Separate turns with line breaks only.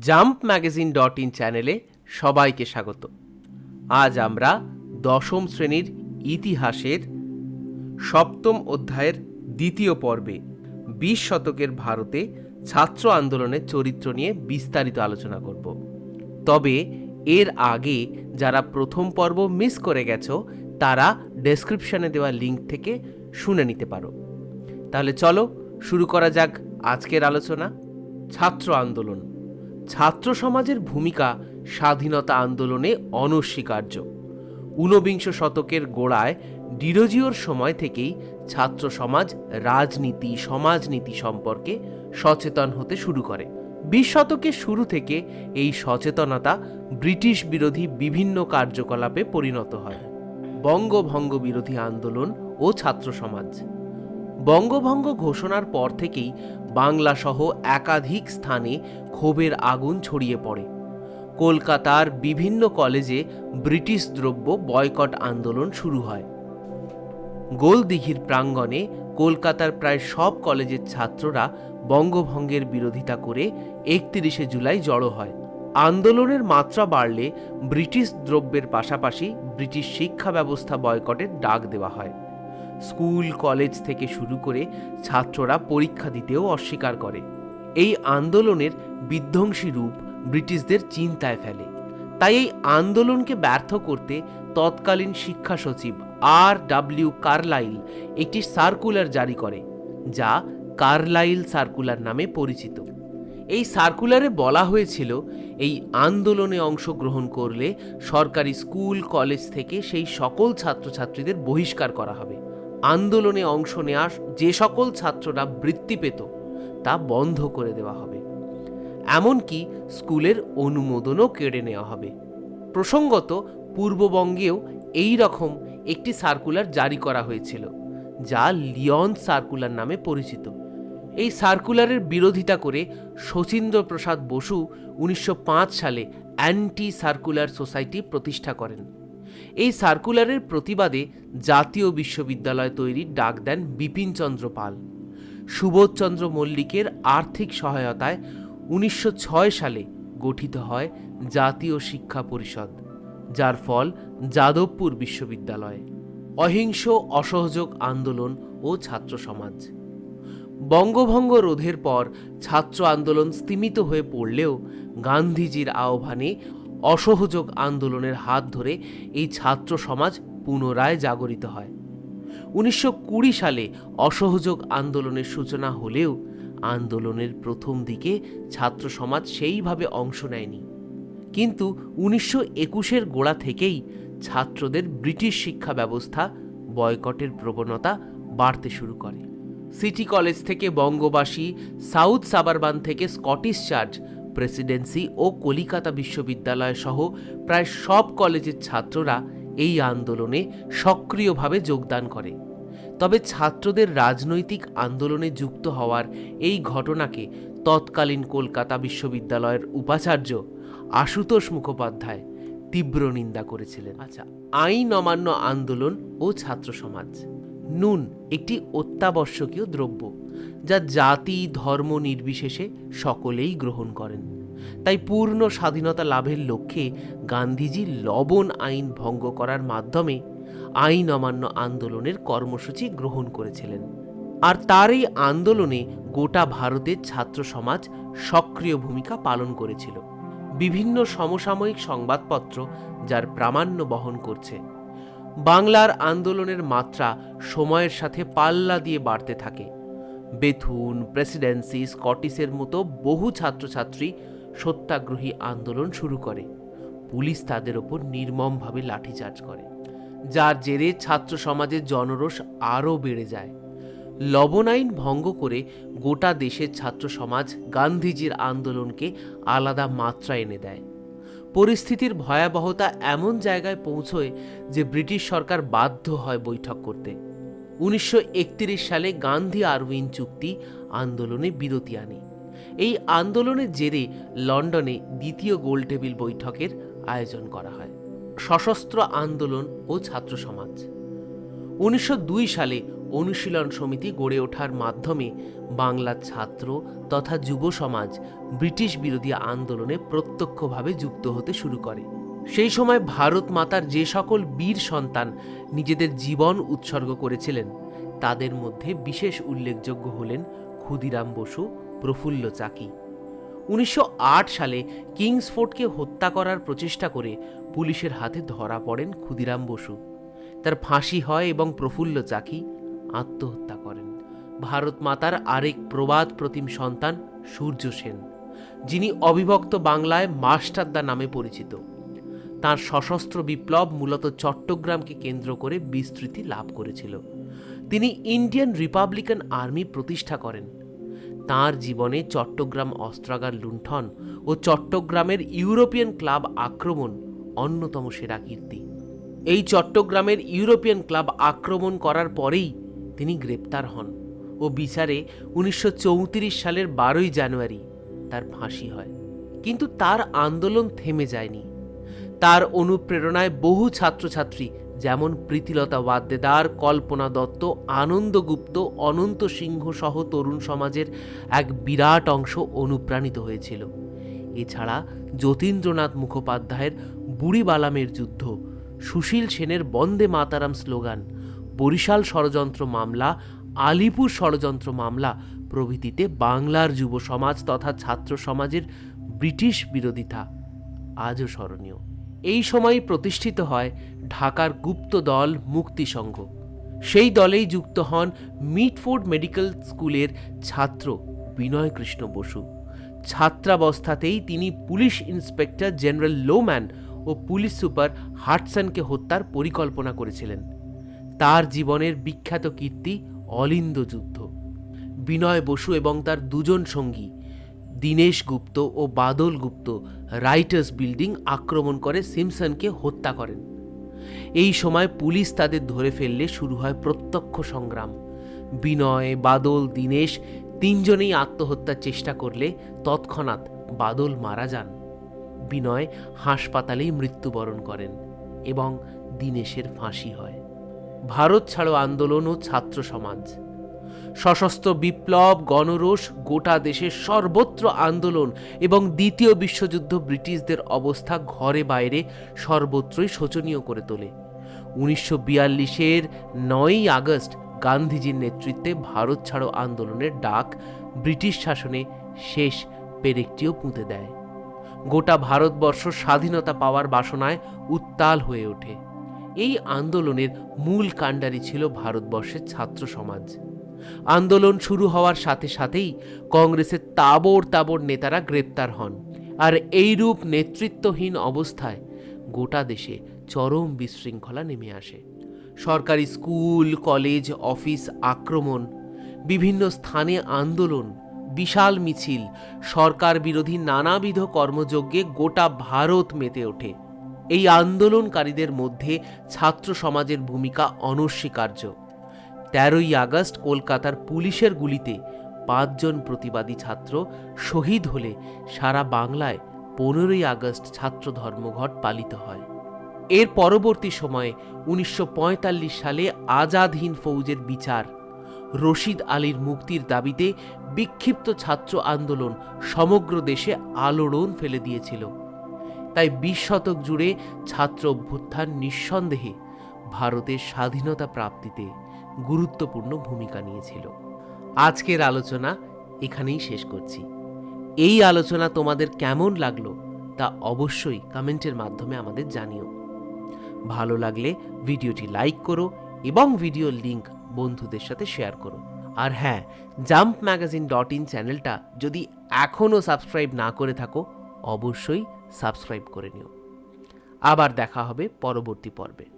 Jump magazine dot in চ্যানেলে সবাইকে স্বাগত। আজ আমরা দশম শ্রেণির ইতিহাসের সপ্তম অধ্যায়ের দ্বিতীয় পর্বে বিশ শতকের ভারতে ছাত্র আন্দোলনের চরিত্র নিয়ে বিস্তারিত আলোচনা করব। তবে এর আগে যারা প্রথম পর্ব মিস করে গেছো, তারা ডেসক্রিপশনে দেওয়া লিঙ্ক থেকে শুনে নিতে পারো। তাহলে চলো শুরু করা যাক আজকের আলোচনা, ছাত্র আন্দোলন। ছাত্র সমাজের ভূমিকা স্বাধীনতা আন্দোলনে অনস্বীকার্য। ঊনবিংশ শতকের গোড়ায় ডিরোজিওর সময় থেকেই ছাত্র সমাজ রাজনীতি, সমাজনীতি সম্পর্কে সচেতন হতে শুরু করে। বিশ শতকের শুরু থেকে এই সচেতনতা ব্রিটিশ বিরোধী বিভিন্ন কার্যকলাপে পরিণত হয়। বঙ্গভঙ্গ বিরোধী আন্দোলন ও ছাত্র সমাজ। বঙ্গভঙ্গ ঘোষণার পর থেকেই বাংলা সহ একাধিক স্থানে ক্ষোভের আগুন ছড়িয়ে পড়ে। কলকাতার বিভিন্ন কলেজে ব্রিটিশ দ্রব্য বয়কট আন্দোলন শুরু হয়। গোলদিঘির প্রাঙ্গণে কলকাতার প্রায় সব কলেজের ছাত্ররা বঙ্গভঙ্গের বিরোধিতা করে একত্রিশে জুলাই জড়ো হয়। আন্দোলনের মাত্রা বাড়লে ব্রিটিশ দ্রব্যের পাশাপাশি ব্রিটিশ শিক্ষা ব্যবস্থা বয়কটের ডাক দেওয়া হয়। স্কুল, কলেজ থেকে শুরু করে ছাত্ররা পরীক্ষা দিতেও অস্বীকার করে। এই আন্দোলনের বিধ্বংসী রূপ ব্রিটিশদের চিন্তায় ফেলে। তাই এই আন্দোলনকে ব্যর্থ করতে তৎকালীন শিক্ষা সচিব আর ডাব্লিউ কার্লাইল একটি সার্কুলার জারি করে, যা কার্লাইল সার্কুলার নামে পরিচিত। এই সার্কুলারে বলা হয়েছিল, এই আন্দোলনে অংশগ্রহণ করলে সরকারি স্কুল, কলেজ থেকে সেই সকল ছাত্রছাত্রীদের বহিষ্কার করা হবে। আন্দোলনে অংশ নেওয়া যে সকল ছাত্ররা বৃত্তি পেত, তা বন্ধ করে দেওয়া হবে। এমনকি স্কুলের অনুমোদনও কেড়ে নেওয়া হবে। প্রসঙ্গত, পূর্ববঙ্গেও এই রকম একটি সার্কুলার জারি করা হয়েছিল, যা লিয়ন সার্কুলার নামে পরিচিত। এই সার্কুলারের বিরোধিতা করে শচীন্দ্র প্রসাদ বসু উনিশশো পাঁচ সালে অ্যান্টি সার্কুলার সোসাইটি প্রতিষ্ঠা করেন। এই সার্কুলারের প্রতিবাদে জাতীয় বিশ্ববিদ্যালয় তৈরির ডাক দেন বিপিনচন্দ্র পাল। সুবোধচন্দ্র মল্লিকের আর্থিক সহায়তায় উনিশশো সালে গঠিত হয় জাতীয় শিক্ষা পরিষদ, যার ফল যাদবপুর বিশ্ববিদ্যালয়, অহিংস অসহযোগ আন্দোলন ও ছাত্র সমাজ। বঙ্গভঙ্গ রোধের পর ছাত্র আন্দোলন স্তিমিত হয়ে পড়লেও গান্ধীজির আহ্বানে অসহযোগ আন্দোলনের হাত ধরে এই ছাত্র সমাজ পুনরায় জাগরিত হয়। উনিশশো কুড়ি সালে অসহযোগ আন্দোলনের সূচনা হলেও আন্দোলনের প্রথম দিকে ছাত্র সমাজ সেইভাবে অংশ নেয়নি। কিন্তু উনিশশো একুশের গোড়া থেকেই ছাত্রদের ব্রিটিশ শিক্ষা ব্যবস্থা বয়কটের প্রবণতা বাড়তে শুরু করে। সিটি কলেজ থেকে বঙ্গবাসী সাউথ সাবারবান থেকে স্কটিশ চার্চ প্রেসিডেন্সি ও কলিকাতা বিশ্ববিদ্যালয় সহ প্রায় সব কলেজের ছাত্ররা এই আন্দোলনে সক্রিয়ভাবে যোগদান করে। তবে ছাত্রদের রাজনৈতিক আন্দোলনে যুক্ত হওয়ার এই ঘটনাকে তৎকালীন কলকাতা বিশ্ববিদ্যালয়ের উপাচার্য আশুতোষ মুখোপাধ্যায় তীব্র নিন্দা করেছিলেন। আচ্ছা আইন অমান্য আন্দোলন ও ছাত্র সমাজ। নুন একটি অত্যাবশ্যকীয় দ্রব্য, যা জাতি, ধর্ম নির্বিশেষে সকলেই গ্রহণ করেন। তাই পূর্ণ স্বাধীনতা লাভের লক্ষ্যে গান্ধীজি লবণ আইন ভঙ্গ করার মাধ্যমে আইন অমান্য আন্দোলনের কর্মসূচি গ্রহণ করেছিলেন। আর তার এই আন্দোলনে গোটা ভারতের ছাত্র সমাজ সক্রিয় ভূমিকা পালন করেছিল। বিভিন্ন সমসাময়িক সংবাদপত্র যার প্রামাণ্য বহন করছে বাংলার আন্দোলনের মাত্রা সময়ের সাথে পাল্লা দিয়ে বাড়তে থাকে। বেথুন, প্রেসিডেন্সি স্কটিসের মতো বহু ছাত্রছাত্রী সত্যাগ্রহী আন্দোলন শুরু করে। পুলিশ তাদের ওপর নির্মমভাবে লাঠিচার্জ করে। যার জেরে ছাত্র সমাজের জনরোষ আরও বেড়ে যায়। লবণ আইন ভঙ্গ করে গোটা দেশের ছাত্র সমাজ গান্ধীজির আন্দোলনকে আলাদা মাত্রা এনে দেয়। পরিস্থিতির ভয়াবহতা এমন জায়গায় পৌঁছয় যে ব্রিটিশ সরকার বাধ্য হয় বৈঠক করতে। উনিশশো সালে গান্ধী আরউইন চুক্তি আন্দোলনে বিরতি আনে। এই আন্দোলনের জেরে লন্ডনে দ্বিতীয় গোলটেবিল বৈঠকের আয়োজন করা হয়। সশস্ত্র আন্দোলন ও ছাত্র সমাজ। উনিশশো দুই সালে অনুশীলন সমিতি গড়ে ওঠার মাধ্যমে বাংলার ছাত্র তথা যুব সমাজ ব্রিটিশ বিরোধী আন্দোলনে প্রত্যক্ষভাবে যুক্ত হতে শুরু করে। সেই সময় ভারত মাতার যে সকল বীর সন্তান নিজেদের জীবন উৎসর্গ করেছিলেন, তাদের মধ্যে বিশেষ উল্লেখযোগ্য হলেন ক্ষুদিরাম বসু, প্রফুল্ল চাকি। উনিশশো আট সালে কিংসফোর্ডকে হত্যা করার প্রচেষ্টা করে পুলিশের হাতে ধরা পড়েন ক্ষুদিরাম বসু। তার ফাঁসি হয় এবং প্রফুল্ল চাকি আত্মহত্যা করেন। ভারত মাতার আরেক প্রবাদ প্রতিম সন্তান সূর্য সেন, যিনি অবিভক্ত বাংলায় মাস্টারদা নামে পরিচিত। তার সশস্ত্র বিপ্লব মূলত চট্টগ্রামকে কেন্দ্র করে বিস্তৃতি লাভ করেছিল। তিনি ইন্ডিয়ান রিপাবলিকান আর্মি প্রতিষ্ঠা করেন। তার জীবনে চট্টগ্রাম অস্ত্রাগার লুণ্ঠন ও চট্টগ্রামের ইউরোপিয়ান ক্লাব আক্রমণ অন্যতম সেরা কীর্তি। এই চট্টগ্রামের ইউরোপিয়ান ক্লাব আক্রমণ করার পরেই তিনি গ্রেপ্তার হন ও বিচারে উনিশশো চৌত্রিশ সালের বারোই জানুয়ারি তার ফাঁসি হয়। কিন্তু তার আন্দোলন থেমে যায়নি। তার অনুপ্রেরণায় বহু ছাত্রছাত্রী যেমন প্রীতিলতা ওয়াদ্দেদার, কল্পনা দত্ত, আনন্দগুপ্ত, অনন্ত সিংহ সহ তরুণ সমাজের এক বিরাট অংশ অনুপ্রাণিত হয়েছিল। এছাড়া যতীন্দ্রনাথ মুখোপাধ্যায়ের বুড়িবালামের যুদ্ধ, সুশীল সেনের বন্দে মাতারাম স্লোগান বরিশাল ষড়যন্ত্র মামলা, আলিপুর ষড়যন্ত্র মামলা প্রভৃতিতে বাংলার যুব সমাজ তথা ছাত্র সমাজের ব্রিটিশ বিরোধিতা। আজও স্মরণীয়। এই সময় প্রতিষ্ঠিত হয় ঢাকার গুপ্ত দল মুক্তি সংঘ। সেই দলেই যুক্ত হন মিটফোর্ড মেডিকেল স্কুলের ছাত্র বিনয় কৃষ্ণ বসু। ছাত্রাবস্থাতেই তিনি পুলিশ ইন্সপেক্টর জেনারেল লোম্যান ও পুলিশ সুপার হাটসনকে হত্যার পরিকল্পনা করেছিলেন। তার জীবনের বিখ্যাত কীর্তি অলিন্দ যুদ্ধ। বিনয় বসু এবং তার দুজন সঙ্গী, দীনেশ গুপ্ত ও বাদল গুপ্ত, রাইটার্স বিল্ডিং আক্রমণ করে সিমসনকে হত্যা করেন। এই সময় পুলিশ তাদের ধরে ফেললে শুরু হয় প্রত্যক্ষ সংগ্রাম। বিনয়, বাদল, দীনেশ তিনজনেই আত্মহত্যার চেষ্টা করলে তৎক্ষণাৎ বাদল মারা যান। বিনয় হাসপাতালেই মৃত্যুবরণ করেন এবং দীনেশের ফাঁসি হয়। ভারত ছাড়ো আন্দোলন ও ছাত্র সমাজ। সশস্ত্র বিপ্লব, গণরোষ, গোটা দেশের সর্বত্র আন্দোলন এবং দ্বিতীয় বিশ্বযুদ্ধ ব্রিটিশদের অবস্থা ঘরে বাইরে সর্বত্রই শোচনীয় করে তোলে। উনিশশো বিয়াল্লিশের নয়ই আগস্ট গান্ধীজির নেতৃত্বে ভারত ছাড়ো আন্দোলনের ডাক ব্রিটিশ শাসনে শেষ পেরেকটিও পুঁতে দেয়। গোটা ভারতবর্ষ স্বাধীনতা পাওয়ার বাসনায় উত্তাল হয়ে ওঠে। এই আন্দোলনের মূল কাণ্ডারি ছিল ভারতবর্ষের ছাত্র সমাজ। আন্দোলন শুরু হওয়ার সাথে সাথেই কংগ্রেসের তাবড় তাবড় নেতারা গ্রেপ্তার হন আর এইরূপ নেতৃত্বহীন অবস্থায় গোটা দেশে চরম বিশৃঙ্খলা নেমে আসে। সরকারি স্কুল, কলেজ, অফিস আক্রমণ, বিভিন্ন স্থানে আন্দোলন, বিশাল মিছিল সরকার বিরোধী নানাবিধ কর্মযজ্ঞে গোটা ভারত মেতে ওঠে। এই আন্দোলনকারীদের মধ্যে ছাত্র সমাজের ভূমিকা অনস্বীকার্য। তেরোই আগস্ট কলকাতার পুলিশের গুলিতে পাঁচজন প্রতিবাদী ছাত্র শহীদ হলে সারা বাংলায় পনেরোই আগস্ট ছাত্র ধর্মঘট পালিত হয়। এর পরবর্তী সময়ে উনিশশো পঁয়তাল্লিশ সালে আজাদ হিন্দ ফৌজের বিচার, রশিদ আলীর মুক্তির দাবিতে বিক্ষিপ্ত ছাত্র আন্দোলন সমগ্র দেশে আলোড়ন ফেলে দিয়েছিল। তাই বিশ শতক জুড়ে ছাত্র অভ্যুত্থান নিঃসন্দেহে ভারতের স্বাধীনতা প্রাপ্তিতে গুরুত্বপূর্ণ ভূমিকা নিয়েছিল। আজকের আলোচনা এখানেই শেষ করছি। এই আলোচনা তোমাদের কেমন লাগল তা অবশ্যই কমেন্টের মাধ্যমে আমাদের জানিও। ভালো লাগলে ভিডিওটি লাইক করো এবং ভিডিও লিংক বন্ধুদের সাথে শেয়ার করো। আর হ্যাঁ জাম্প ম্যাগাজিন ডট ইন চ্যানেলটা যদি এখনও সাবস্ক্রাইব না করে থাকো, অবশ্যই সাবস্ক্রাইব করে নিও। আবার দেখা হবে পরবর্তী পর্বে।